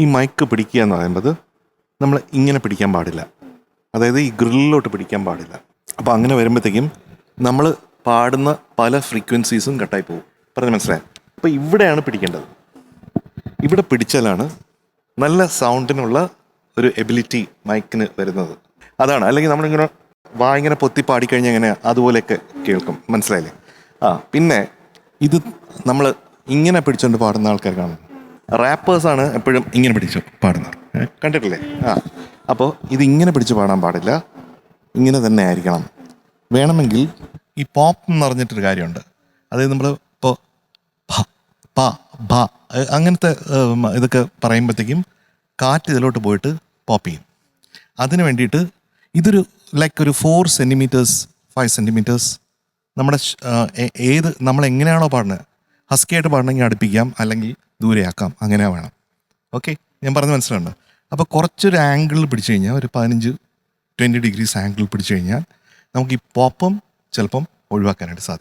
ഈ മൈക്ക് പിടിക്കുക എന്ന് പറയുമ്പോൾ നമ്മൾ ഇങ്ങനെ പിടിക്കാൻ പാടില്ല. അതായത് ഈ ഗ്രില്ലിലോട്ട് പിടിക്കാൻ പാടില്ല. അപ്പോൾ അങ്ങനെ വരുമ്പോഴത്തേക്കും നമ്മൾ പാടുന്ന പല ഫ്രീക്വൻസീസും കട്ടായി പോകും. പറഞ്ഞ് മനസ്സിലായി? അപ്പോൾ ഇവിടെയാണ് പിടിക്കേണ്ടത്. ഇവിടെ പിടിച്ചാലാണ് നല്ല സൗണ്ടിനുള്ള ഒരു എബിലിറ്റി മൈക്കിന് വരുന്നത്. അതാണ്. അല്ലെങ്കിൽ നമ്മളിങ്ങനെ വാ ഇങ്ങനെ പൊത്തി പാടിക്കഴിഞ്ഞാൽ ഇങ്ങനെ അതുപോലെയൊക്കെ കേൾക്കും. മനസ്സിലായില്ലേ? ആ പിന്നെ ഇത് നമ്മൾ ഇങ്ങനെ പിടിച്ചുകൊണ്ട് പാടുന്ന ആൾക്കാർ കാണും. റാപ്പേഴ്സാണ് എപ്പോഴും ഇങ്ങനെ പിടിച്ചു പാടുന്നത്. കണ്ടിട്ടില്ലേ? ആ. അപ്പോൾ ഇത് ഇങ്ങനെ പിടിച്ച് പാടാൻ പാടില്ല. ഇങ്ങനെ തന്നെ ആയിരിക്കണം. വേണമെങ്കിൽ ഈ പോപ്പ് എന്ന് പറഞ്ഞിട്ടൊരു കാര്യമുണ്ട്. അതായത് നമ്മൾ ഇപ്പോൾ പ ഭ അങ്ങനത്തെ ഇതൊക്കെ പറയുമ്പോഴത്തേക്കും കാറ്റ് ഇതിലോട്ട് പോയിട്ട് പോപ്പ് ചെയ്യും. അതിന് വേണ്ടിയിട്ട് ഇതൊരു ലൈക്ക് ഒരു ഫോർ സെന്റിമീറ്റേഴ്സ് ഫൈവ് സെന്റിമീറ്റേഴ്സ് നമ്മുടെ ഏത് നമ്മൾ എങ്ങനെയാണോ പാടുന്നത് ഹസ്കിയായിട്ട് പാടണമെങ്കിൽ അടുപ്പിക്കാം. അല്ലെങ്കിൽ ദൂരെയാക്കാം. അങ്ങനെ വേണം. ഓക്കെ ഞാൻ പറഞ്ഞ് മനസ്സിലുണ്ട് അപ്പോൾ കുറച്ചൊരു ആംഗിളിൽ പിടിച്ചു കഴിഞ്ഞാൽ ഒരു പതിനഞ്ച് ട്വന്റി ഡിഗ്രീസ് ആംഗിളിൽ പിടിച്ചു കഴിഞ്ഞാൽ നമുക്ക് ഈ പോപ്പം ചിലപ്പം ഒഴിവാക്കാനായിട്ട് സാധിക്കും.